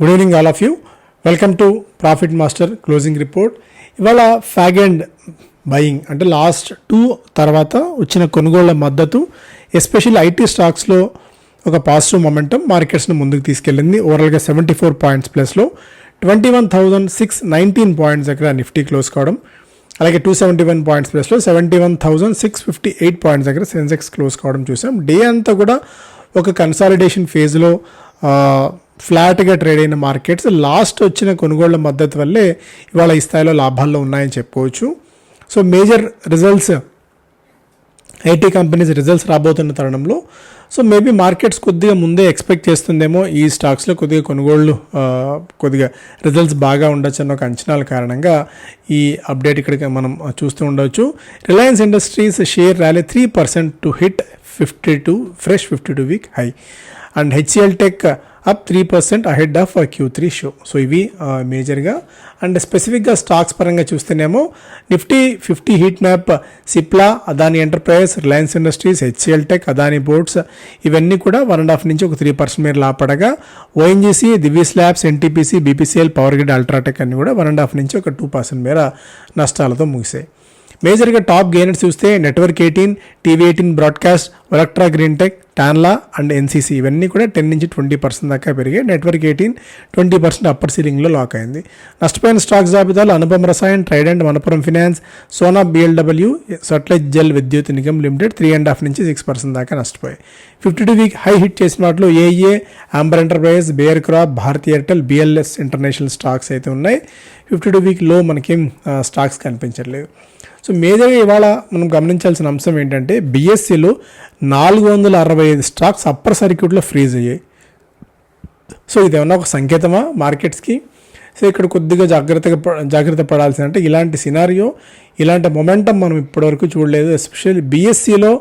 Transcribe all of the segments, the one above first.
Good evening all of you welcome to profit master closing report ఇవాళ fag and buying అంటే last two తర్వాత వచ్చిన కొనుగోళ్ళ మద్దతు especially IT స్టాక్స్లో ఒక పాజిటివ్ మొమెంటం మార్కెట్స్ను ముందుకు తీసుకెళ్ళింది. ఓవరాల్గా సెవెంటీ ఫోర్ పాయింట్స్ ప్లస్లో twenty one thousand six nineteen points దగ్గర నిఫ్టీ క్లోజ్ కావడం. అలాగే టూ సెవెంటీ వన్ పాయింట్స్ ప్లస్లో seventy one thousand six fifty eight points దగ్గర సెన్సెక్స్ క్లోజ్ కావడం చూసాం. డే అంతా కూడా ఒక కన్సాలిడేషన్ ఫేజ్లో ఫ్లాట్గా ట్రేడ్ అయిన మార్కెట్స్ లాస్ట్ వచ్చిన కొనుగోళ్ళ మద్దతు వల్లే ఇవాళ ఈ స్థాయిలో లాభాల్లో ఉన్నాయని చెప్పుకోవచ్చు so major results IT companies results రాబోతున్న తరుణంలో సో మేబీ మార్కెట్స్ కొద్దిగా ముందే ఎక్స్పెక్ట్ చేస్తుందేమో ఈ స్టాక్స్లో కొద్దిగా కొనుగోళ్ళు కొద్దిగా రిజల్ట్స్ బాగా ఉండొచ్చు అన్న ఒక అంచనాల కారణంగా ఈ అప్డేట్ ఇక్కడికి మనం చూస్తూ ఉండవచ్చు Reliance Industries share rally three percent to hit fifty two fresh fifty two week high. And HCL Tech up three percent ahead of Q three show. So ఇవి మేజర్గా. అండ్ స్పెసిఫిక్గా స్టాక్స్ పరంగా చూస్తేనేమో Nifty fifty heat map Cipla Adani Enterprise Reliance Industries HCL Tech Adani Ports ఇవన్నీ కూడా one and half నుంచి ఒక three percent మీరు లాపడగా ONGC Divi's Labs NTPC BPCL Power Grid UltraTech అన్ని కూడా వన్ అండ్ హాఫ్ నుంచి ఒక టూ పర్సెంట్ మేర నష్టాలతో ముగిసాయి. మేజర్గా టాప్ గెయినర్స్ చూస్తే Network eighteen TV eighteen broadcast Olectra Green Tech Tanla and NCC. ఇవన్నీ కూడా టెన్ నుంచి ట్వంటీ పర్సెంట్ దాకా పెరిగాయి. Network eighteen twenty percent upper సీలింగ్లో lock అయింది. నష్టపోయిన స్టాక్ జాబితాలో Anupam Rasayan Trident Manappuram finance Sona BLW Satluj Jal Vidyut Nigam limited three and half నుంచి six percent దాకా నష్టపోయాయి. Fifty two week high hit చేసిన వాటిలో ఏఏ Amber Enterprises Bayer crop Bharti Airtel BLS International stocks అయితే ఉన్నాయి. Fifty two వీక్లో మనకేం stocks కనిపించట్లేదు. సో మేజర్గా ఇవాళ మనం గమనించాల్సిన అంశం ఏంటంటే బిఎస్సిలో నాలుగు వందల అరవై ఐదు స్టాక్స్ అప్పర్ సర్క్యూట్లో ఫ్రీజ్ అయ్యాయి. సో ఇది ఒక సంకేతమా మార్కెట్స్కి? సో ఇక్కడ కొద్దిగా జాగ్రత్తగా జాగ్రత్త పడాల్సిందంటే ఇలాంటి సినారియో ఇలాంటి మొమెంటం మనం ఇప్పటివరకు చూడలేదు. ఎస్పెషల్లీ బీఎస్సీలో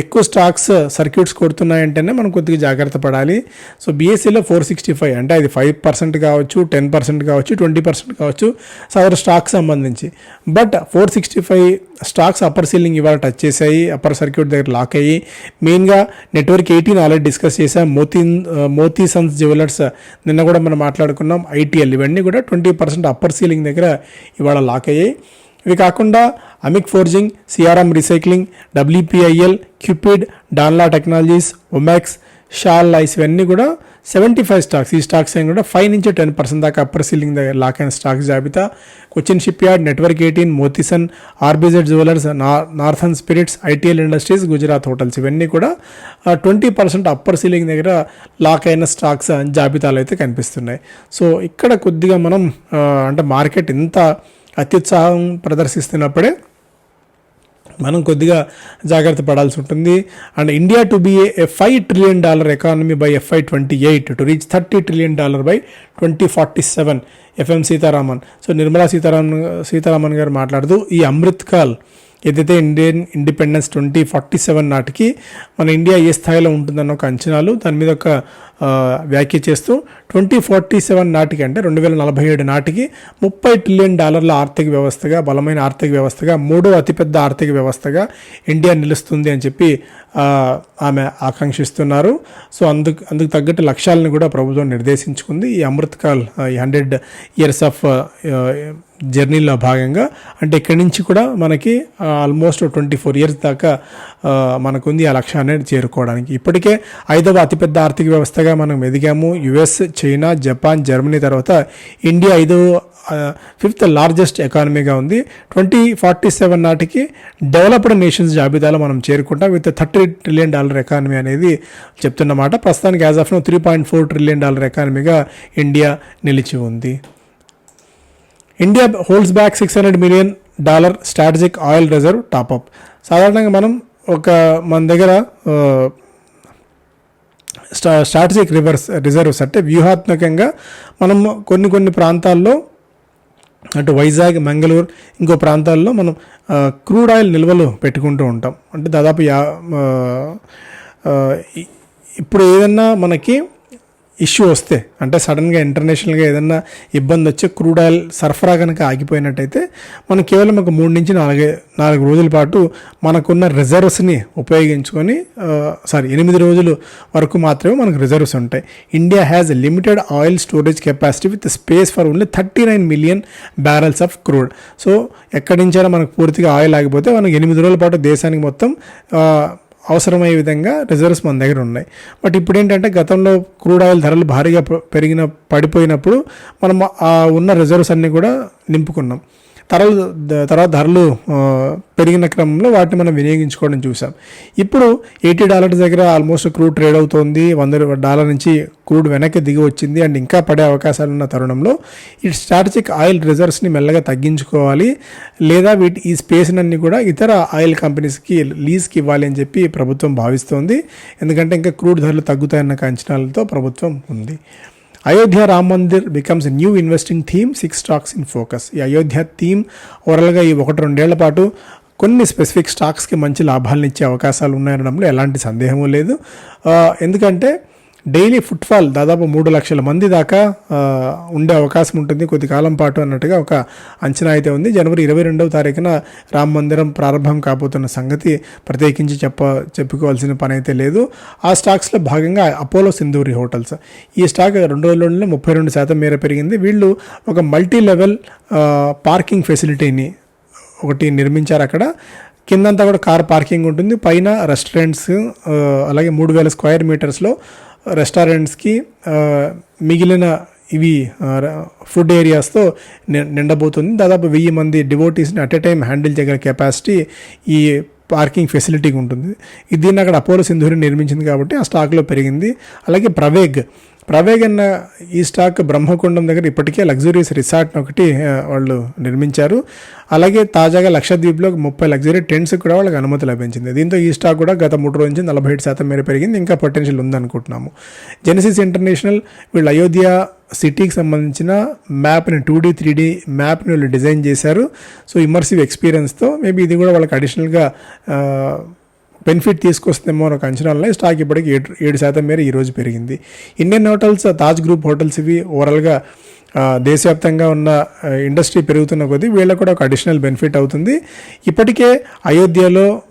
ఎక్కువ స్టాక్స్ సర్క్యూట్స్ కొడుతున్నాయంటేనే మనం కొద్దిగా జాగ్రత్త పడాలి. సో బీఎస్సీలో ఫోర్ సిక్స్టీ ఫైవ్ అంటే అది ఫైవ్ పర్సెంట్ కావచ్చు టెన్ పర్సెంట్ కావచ్చు ట్వంటీ పర్సెంట్ కావచ్చు సదరు స్టాక్ సంబంధించి. But four sixty five stocks upper ceiling ఇవాళ టచ్ చేశాయి అప్పర్ సర్క్యూట్ దగ్గర లాక్ అయ్యి. మెయిన్గా నెట్వర్క్ ఎయిటీన్ ఆల్రెడీ డిస్కస్ చేశాం. మోతీ మోతీ సన్స్ జ్యువెలర్స్ నిన్న కూడా మనం మాట్లాడుకున్నాం. ఐటీఎల్ ఇవన్నీ కూడా ట్వంటీ పర్సెంట్ అప్పర్ సీలింగ్ దగ్గర ఇవాళ లాక్ అయ్యాయి. ఇవి కాకుండా Amic forging CRM recycling WPIL Cupid Tanla technologies Omaxe shawl లైస్ ఇవన్నీ కూడా సెవెంటీ ఫైవ్ స్టాక్స్. ఈ స్టాక్స్ అన్ని కూడా ఫైవ్ నుంచి టెన్ పర్సెంట్ దాకా అప్పర్ సీలింగ్ దగ్గర లాక్ అయిన స్టాక్స్ జాబితా. Cochin shipyard Network eighteen Motisons RBZ jewellers northern spirits ITL industries Gujarat hotels ఇవన్నీ కూడా ట్వంటీ పర్సెంట్ అప్పర్ సీలింగ్ దగ్గర లాక్ అయిన స్టాక్స్ జాబితాలు అయితే కనిపిస్తున్నాయి. సో ఇక్కడ కొద్దిగా మనం అంటే మార్కెట్ ఇంత అత్యుత్సాహం ప్రదర్శిస్తున్నప్పుడే మనం కొద్దిగా జాగ్రత్త పడాల్సి ఉంటుంది. And India to be a five trillion dollar economy by FY twenty eight to reach thirty trillion dollar by twenty forty seven FM Sitharaman. So Nirmala Sitharaman Sitharaman గారు మాట్లాడుతూ ఈ అమృత్ కాల్ ఏదైతే Indian independence twenty forty seven నాటికి మన India ఏ స్థాయిలో ఉంటుందన్న ఒక అంచనాలు దాని మీద ఒక వ్యాఖ్య చేస్తూ ట్వంటీ ఫార్టీ సెవెన్ నాటికి అంటే రెండు వేల నలభై ఏడు నాటికి ముప్పై ట్రిలియన్ డాలర్ల ఆర్థిక వ్యవస్థగా బలమైన ఆర్థిక వ్యవస్థగా మూడో అతిపెద్ద ఆర్థిక వ్యవస్థగా ఇండియా నిలుస్తుంది అని చెప్పి ఆమె ఆకాంక్షిస్తున్నారు. సో అందుకు అందుకు తగ్గట్టు లక్ష్యాలను కూడా ప్రభుత్వం నిర్దేశించుకుంది. ఈ అమృత్ కాల్ ఈ హండ్రెడ్ ఇయర్స్ ఆఫ్ జర్నీలో భాగంగా అంటే ఇక్కడి నుంచి కూడా మనకి ఆల్మోస్ట్ ట్వంటీ ఫోర్ ఇయర్స్ దాకా మనకుంది ఆ లక్ష్యాన్ని చేరుకోవడానికి. ఇప్పటికే ఐదవ అతిపెద్ద ఆర్థిక వ్యవస్థగా మనం ఎదిగాము. యుఎస్ చైనా జపాన్ జర్మనీ తర్వాత ఇండియా ఐదవ ఫిఫ్త్ లార్జెస్ట్ ఎకానమీగా ఉంది. ట్వంటీ ఫార్టీ సెవెన్ నాటికి డెవలప్డ్ నేషన్స్ జాబితాలో మనం చేరుకుంటాం. With thirty trillion dollar economy అనేది చెప్తున్నమాట ప్రస్తుతానికి as of now three point four trillion dollar ఎకానమీగా India నిలిచి ఉంది. India holds back six hundred million dollar strategic oil reserve top up సాధారణంగా మనం ఒక మన దగ్గర స్టా స్ట్రాటజిక్ రివర్స్ రిజర్వ్స్ అంటే వ్యూహాత్మకంగా మనం కొన్ని కొన్ని ప్రాంతాల్లో అటు వైజాగ్ మంగళూరు ఇంకో ప్రాంతాల్లో మనం క్రూడ్ ఆయిల్ నిల్వలు పెట్టుకుంటూ ఉంటాం. అంటే దాదాపు యా ఇప్పుడు ఏదన్నా మనకి ఇష్యూ వస్తే అంటే సడన్గా ఇంటర్నేషనల్గా ఏదన్నా ఇబ్బంది వచ్చి క్రూడ్ ఆయిల్ సరఫరా కనుక ఆగిపోయినట్టయితే మనం కేవలం ఒక మూడు నుంచి నాలుగే నాలుగు రోజుల పాటు మనకున్న రిజర్వ్స్ని ఉపయోగించుకొని సారీ ఎనిమిది రోజులు వరకు మాత్రమే మనకు రిజర్వ్స్ ఉంటాయి. India has limited oil storage capacity with space for only thirty nine million barrels of crude so ఎక్కడి నుంచైనా మనకు పూర్తిగా ఆయిల్ ఆగిపోతే మనకు ఎనిమిది రోజుల పాటు దేశానికి మొత్తం అవసరమయ్యే విధంగా రిజర్వ్స్ మన దగ్గర ఉన్నాయి. బట్ ఇప్పుడు ఏంటంటే గతంలో క్రూడ్ ఆయిల్ ధరలు భారీగా పెరిగిన పడిపోయినప్పుడు మనం ఆ ఉన్న రిజర్వ్స్ అన్నీ కూడా నింపుకున్నాం. ధరలు తర్వాత ధరలు పెరిగిన క్రమంలో వాటిని మనం వినియోగించుకోవడం చూసాం ఇప్పుడు ఎయిటీ డాలర్స్ దగ్గర ఆల్మోస్ట్ క్రూడ్ ట్రేడ్ అవుతోంది. వంద డాలర్ నుంచి క్రూడ్ వెనక్కి దిగి వచ్చింది అండ్ ఇంకా పడే అవకాశాలు ఉన్న తరుణంలో ఈ స్ట్రాటజిక్ ఆయిల్ రిజర్వ్స్ని మెల్లగా తగ్గించుకోవాలి. లేదా వీటి ఈ స్పేస్నన్నీ కూడా ఇతర ఆయిల్ కంపెనీస్కి లీజ్కి ఇవ్వాలి అని చెప్పి ప్రభుత్వం భావిస్తోంది. ఎందుకంటే ఇంకా క్రూడ్ ధరలు తగ్గుతాయన్న అంచనాలతో ప్రభుత్వం ఉంది. Ayodhya Ram Mandir becomes new investing theme six stocks in focus ఈ అయోధ్య థీమ్ ఓవరాల్గా ఈ ఒకటి రెండేళ్ళ పాటు కొన్ని స్పెసిఫిక్ స్టాక్స్కి మంచి లాభాలను ఇచ్చే అవకాశాలు ఉన్నాయనడంలో ఎలాంటి సందేహము లేదు. ఎందుకంటే డైలీ ఫుట్ఫాల్ దాదాపు మూడు లక్షల మంది దాకా ఉండే అవకాశం ఉంటుంది. కొద్ది కాలం పాటు అన్నట్టుగా ఒక అంచనా అయితే ఉంది. జనవరి ఇరవై రెండవ తారీఖున రామ మందిరం ప్రారంభం కాబోతున్న సంగతి ప్రత్యేకించి చెప్ప చెప్పుకోవాల్సిన పని అయితే లేదు. ఆ స్టాక్స్లో భాగంగా అపోలో సింధూరి హోటల్స్. ఈ స్టాక్ రెండు రోజుల్లోనే ముప్పై రెండు శాతం మేర పెరిగింది. వీళ్ళు ఒక మల్టీ లెవెల్ పార్కింగ్ ఫెసిలిటీని ఒకటి నిర్మించారు అక్కడ. కిందంతా కూడా కార్ పార్కింగ్ ఉంటుంది. పైన రెస్టారెంట్స్ అలాగే మూడు వేల స్క్వేర్ మీటర్స్లో రెస్టారెంట్స్కి మిగిలిన ఇవి ఫుడ్ ఏరియాస్తో ని- నిండబోతుంది. దాదాపు వెయ్యి మంది డివోటీస్ని అట్ ఎ టైం హ్యాండిల్ చేయగల కెపాసిటీ ఈ పార్కింగ్ ఫెసిలిటీకి ఉంటుంది. ఇది దీన్ని అక్కడ అపోలో సింధూరి నిర్మించింది కాబట్టి ఆ స్టాక్లో పెరిగింది. అలాగే ప్రవేగ్ ప్రవేగ్ అన్న ఈ స్టాక్ బ్రహ్మకుండం దగ్గర ఇప్పటికే లగ్జరీస్ రిసార్ట్ ఒకటి వాళ్ళు నిర్మించారు. అలాగే తాజాగా లక్షద్వీప్లో ముప్పై లగ్జరీ టెంట్స్ కూడా వాళ్ళకి అనుమతి లభించింది. దీంతో ఈ స్టాక్ కూడా గత మూడు రోజుల నుంచి నలభై ఏడు శాతం మేర పెరిగింది. ఇంకా పొటెన్షియల్ ఉందనుకుంటున్నాము. జెనసిస్ ఇంటర్నేషనల్ వీళ్ళు అయోధ్య సిటీకి సంబంధించిన మ్యాప్ని టూ డీ త్రీ డీ మ్యాప్ని వీళ్ళు డిజైన్ చేశారు. సో ఇమర్సివ్ ఎక్స్పీరియన్స్తో మేబీ ఇది కూడా వాళ్ళకి అడిషనల్గా బెనిఫిట్ తీసుకొస్తుందేమో అని ఒక అంచనాలో స్టాక్ ఇప్పటికి ఏడు ఏడు శాతం మేర ఈరోజు పెరిగింది. Indian hotels Taj group hotels ఇవి ఓవరాల్గా దేశవ్యాప్తంగా ఉన్న ఇండస్ట్రీ పెరుగుతున్న కొద్దీ వీళ్ళకి కూడా ఒక అడిషనల్ బెనిఫిట్ అవుతుంది. ఇప్పటికే అయోధ్యలో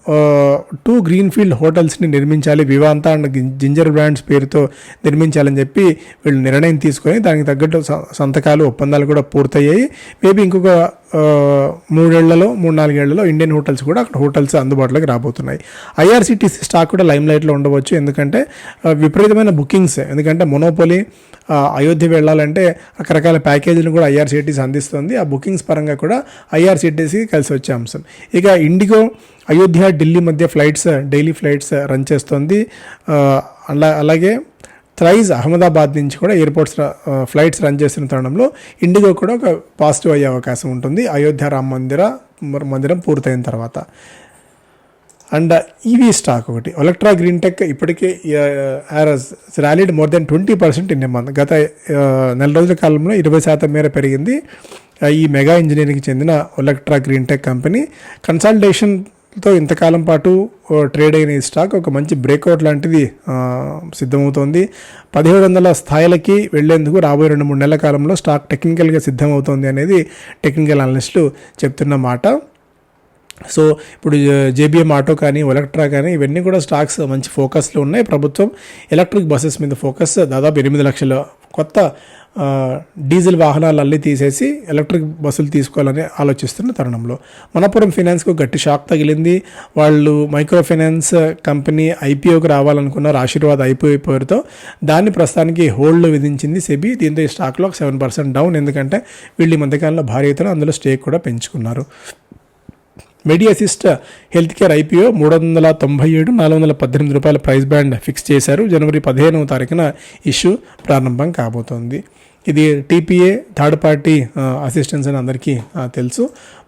టూ గ్రీన్ఫీల్డ్ హోటల్స్ని నిర్మించాలి. వివాంత అండ్ జింజర్ బ్రాండ్స్ పేరుతో నిర్మించాలని చెప్పి వీళ్ళు నిర్ణయం తీసుకొని దానికి తగ్గట్టు స- సంతకాలు ఒప్పందాలు కూడా పూర్తయ్యాయి. మేబీ ఇంకొక మూడేళ్ళలో మూడు నాలుగేళ్ళలో ఇండియన్ హోటల్స్ కూడా అక్కడ హోటల్స్ అందుబాటులోకి రాబోతున్నాయి. ఐఆర్సిటీసీ స్టాక్ కూడా లైమ్ లైట్లో ఉండవచ్చు. ఎందుకంటే విపరీతమైన బుకింగ్స్. ఎందుకంటే మొనోపొలి అయోధ్య వెళ్ళాలంటే రకరకాల ప్యాకేజీలు కూడా ఐఆర్సిటీసీ అందిస్తుంది. ఆ బుకింగ్స్ పరంగా కూడా ఐఆర్సిటీసీ కలిసి వచ్చే అంశం. ఇక ఇండిగో అయోధ్య ఢిల్లీ మధ్య ఫ్లైట్స్ డైలీ ఫ్లైట్స్ రన్ చేస్తుంది. అలా అలాగే థ్రైజ్ అహ్మదాబాద్ నుంచి కూడా ఎయిర్పోర్ట్స్ ఫ్లైట్స్ రన్ చేస్తున్న తరుణంలో ఇండిగో కూడా ఒక పాజిటివ్ అయ్యే అవకాశం ఉంటుంది. అయోధ్య రామ మందిర మందిరం పూర్తయిన తర్వాత. అండ్ ఈవీ స్టాక్ ఒకటి. ఎలక్ట్రా గ్రీన్ టెక్ ఇప్పటికే rallied more than twenty percent in month. గత నెల రోజుల కాలంలో ఇరవై శాతం మేర పెరిగింది. ఈ మెగా ఇంజనీరింగ్కి చెందిన ఎలక్ట్రా గ్రీన్ టెక్ కంపెనీ. తో ఇంతకాలం పాటు ట్రేడ్ అయిన ఈ స్టాక్ ఒక మంచి బ్రేక్అవుట్ లాంటిది సిద్ధమవుతోంది. పదిహేడు వందల స్థాయిలకి వెళ్ళేందుకు రాబోయే రెండు మూడు నెలల కాలంలో స్టాక్ టెక్నికల్గా సిద్ధమవుతోంది అనేది టెక్నికల్ అనలిస్టులు చెప్తున్న మాట. సో ఇప్పుడు జేబీఎం ఆటో కానీ ఎలక్ట్రా కానీ ఇవన్నీ కూడా స్టాక్స్ మంచి ఫోకస్లో ఉన్నాయి. ప్రభుత్వం ఎలక్ట్రిక్ బస్సెస్ మీద ఫోకస్ దాదాపు ఎనిమిది లక్షల కొత్త డీజిల్ వాహనాలు అల్లి తీసేసి ఎలక్ట్రిక్ బస్సులు తీసుకోవాలని ఆలోచిస్తున్న తరుణంలో. మనపురం ఫైనాన్స్కు గట్టి షాక్ తగిలింది. వాళ్ళు మైక్రో ఫైనాన్స్ కంపెనీ ఐపీఓకి రావాలనుకున్నారు ఆశీర్వాద్ ఐపీఓ పేరుతో దాన్ని ప్రస్తుతానికి హోల్డ్ విధించింది సెబీ. దీంతో ఈ స్టాక్లో సెవెన్ పర్సెంట్ డౌన్. ఎందుకంటే వీళ్ళు ఈ మధ్యకాలంలో భారీ ఎత్తున అందులో స్టేక్ కూడా పెంచుకున్నారు. మెడియాసిస్ట్ హెల్త్ కేర్ ఐపీఓ మూడు వందల తొంభై ఏడు నాలుగు వందల పద్దెనిమిది రూపాయల ప్రైస్ బ్యాండ్ ఫిక్స్ చేశారు. జనవరి పదిహేనవ తారీఖున ఇష్యూ ప్రారంభం కాబోతోంది. ఇది టీపీఏ థర్డ్ పార్టీ అసిస్టెన్స్ అని అందరికీ తెలుసు.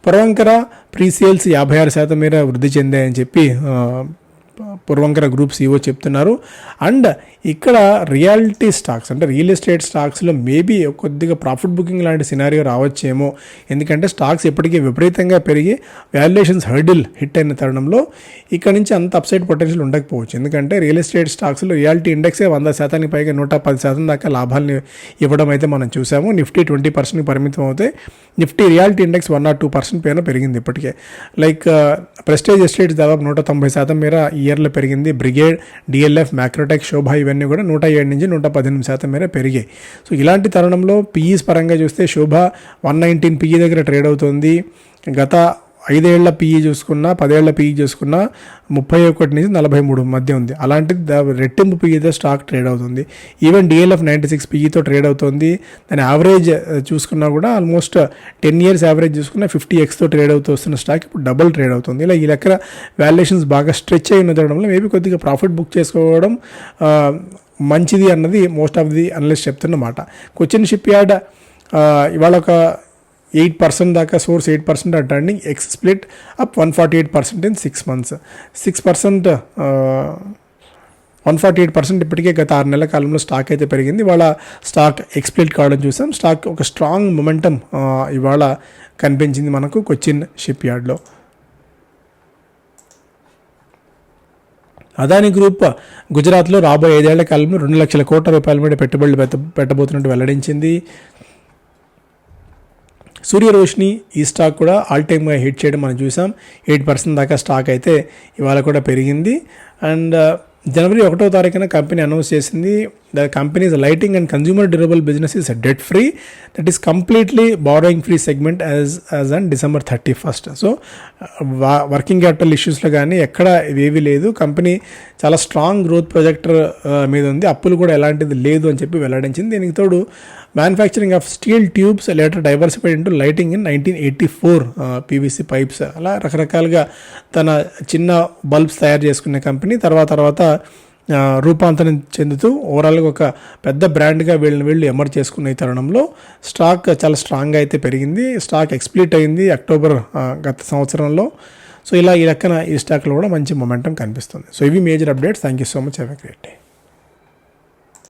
పొరవంకర ప్రీసేల్స్ యాభై ఆరు శాతం మేర వృద్ధి చెందాయని చెప్పి పూర్వంకర గ్రూప్ సీఓ చెప్తున్నారు. అండ్ ఇక్కడ రియాలిటీ స్టాక్స్ అంటే రియల్ ఎస్టేట్ స్టాక్స్లో మేబీ కొద్దిగా ప్రాఫిట్ బుకింగ్ లాంటి సినారియో రావచ్చేమో. ఎందుకంటే స్టాక్స్ ఇప్పటికీ విపరీతంగా పెరిగి వాల్యుయేషన్స్ హర్డిల్ హిట్ అయిన తరుణంలో ఇక్కడ నుంచి అంత అప్సైడ్ పొటెన్షియల్ ఉండకపోవచ్చు. ఎందుకంటే రియల్ ఎస్టేట్ స్టాక్స్లో రియాలిటీ ఇండెక్సే వంద శాతానికి పైగా నూట పది శాతం దాకా లాభాలని ఇవ్వడం అయితే మనం చూసాము. నిఫ్టీ ట్వంటీ పర్సెంట్కి పరిమితం అవుతే Nifty realty index one or two percent పైన పెరిగింది ఇప్పటికే. లైక్ ప్రెస్టేజ్ ఎస్టేట్స్ దాదాపు నూట తొంభై శాతం మేర ఈ ఇయర్లో పెరిగింది. బ్రిగేడ్ డిఎల్ఎఫ్ మ్యాక్రోటెక్ శోభ ఇవన్నీ కూడా నూట ఏడు నుంచి నూట పద్దెనిమిది శాతం మేర పెరిగాయి. సో ఇలాంటి తరుణంలో పీఈస్ పరంగా చూస్తే శోభ వన్ నైన్టీన్ పీఈ దగ్గర ట్రేడ్ అవుతుంది. గత ఐదేళ్ళ పీఈ చూసుకున్నా పదేళ్ళ పీఈ చూసుకున్నా ముప్పై ఒకటి నుంచి నలభై మూడు మధ్య ఉంది. అలాంటిది రెట్టింపు పీఈతో స్టాక్ ట్రేడ్ అవుతుంది. ఈవెన్ డిఎల్ఎఫ్ నైంటీ సిక్స్ పీఈతో ట్రేడ్ అవుతుంది. దాని యావరేజ్ uh, చూసుకున్నా కూడా ఆల్మోస్ట్ టెన్ ఇయర్స్ యావరేజ్ చూసుకున్నా ఫిఫ్టీ ఎక్స్తో ట్రేడ్ అవుతూ వస్తున్న స్టాక్ ఇప్పుడు డబుల్ ట్రేడ్ అవుతుంది. ఇలా ఈ లెక్క వాల్యుయేషన్స్ బాగా స్ట్రెచ్ అయి ఉండడంలో మేబీ కొద్దిగా ప్రాఫిట్ బుక్ చేసుకోవడం uh, మంచిది అన్నది మోస్ట్ ఆఫ్ ది అనలిస్ట్ చెప్తున్నమాట కొచ్చిన్ షిప్ యార్డ్ ఇవాళ ఒక ఎయిట్ పర్సెంట్ దాకా soars eight percent or turning ex split up one forty eight percent in six months six percent one forty eight percent ఇప్పటికే గత ఆరు నెలల కాలంలో స్టాక్ అయితే పెరిగింది. ఇవాళ స్టాక్ ఎక్స్ప్లిట్ కావడం చూసాం. స్టాక్ ఒక స్ట్రాంగ్ మొమెంటం ఇవాళ కనిపించింది మనకు కొచ్చిన్ షిప్ యార్డ్లో అదాని గ్రూప్ గుజరాత్లో రాబోయే ఐదేళ్ళ కాలంలో రెండు లక్షల కోట్ల రూపాయల మీద పెట్టుబడులు పెట్ట పెట్టబోతున్నట్టు వెల్లడించింది. సూర్యరోషిని ఈ స్టాక్ కూడా ఆల్ టైమ్గా హిట్ చేయడం మనం చూసాం. ఎయిట్ పర్సెంట్ దాకా స్టాక్ అయితే ఇవాళ కూడా పెరిగింది. అండ్ జనవరి ఒకటో తారీఖున కంపెనీ అనౌన్స్ చేసింది the company's lighting and consumer durable business is debt free that is completely borrowing free segment as as and December thirty first so working capital ఇష్యూస్లో కానీ ఎక్కడ ఇవేవి లేదు. కంపెనీ చాలా స్ట్రాంగ్ గ్రోత్ ప్రొజెక్టర్ మీద ఉంది. అప్పులు కూడా ఎలాంటిది లేదు అని చెప్పి వెల్లడించింది. దీనికి తోడు manufacturing of steel tubes later diversified into lighting in nineteen eighty four PVC pipes అలా రకరకాలుగా తన చిన్న బల్బ్స్ తయారు చేసుకునే కంపెనీ తర్వాత తర్వాత రూపాంతరం చెందుతూ ఓవరాల్గా ఒక పెద్ద బ్రాండ్గా వీళ్ళని వీళ్ళు ఎమర్ చేసుకునే తరుణంలో స్టాక్ చాలా స్ట్రాంగ్గా అయితే పెరిగింది. స్టాక్ ఎక్స్ప్లీట్ అయింది అక్టోబర్ గత సంవత్సరంలో. సో ఇలా ఈ లెక్కన ఈ స్టాక్లో కూడా మంచి మొమెంటం కనిపిస్తుంది. సో ఇవి major updates thank you so much have a great day